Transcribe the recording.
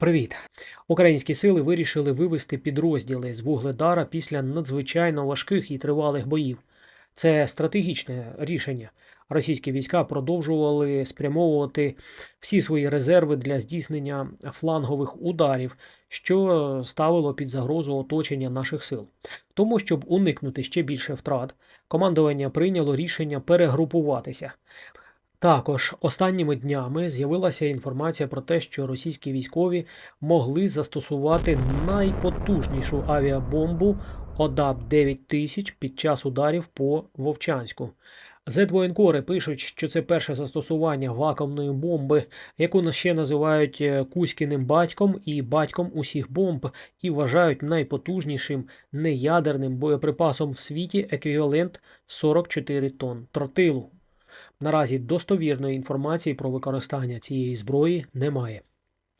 Привіт! Українські сили вирішили вивести підрозділи з Вугледара після надзвичайно важких і тривалих боїв. Це стратегічне рішення. Російські війська продовжували спрямовувати всі свої резерви для здійснення флангових ударів, що ставило під загрозу оточення наших сил. Тому, щоб уникнути ще більше втрат, командування прийняло рішення перегрупуватися. Також останніми днями з'явилася інформація про те, що російські військові могли застосувати найпотужнішу авіабомбу ОДАП 9000 під час ударів по Вовчанську. Зетвоєнкори пишуть, що це перше застосування вакуумної бомби, яку ще називають е, Кузькіним батьком і батьком усіх бомб, і вважають найпотужнішим неядерним боєприпасом в світі еквівалент 44 тонн тротилу. Наразі достовірної інформації про використання цієї зброї немає.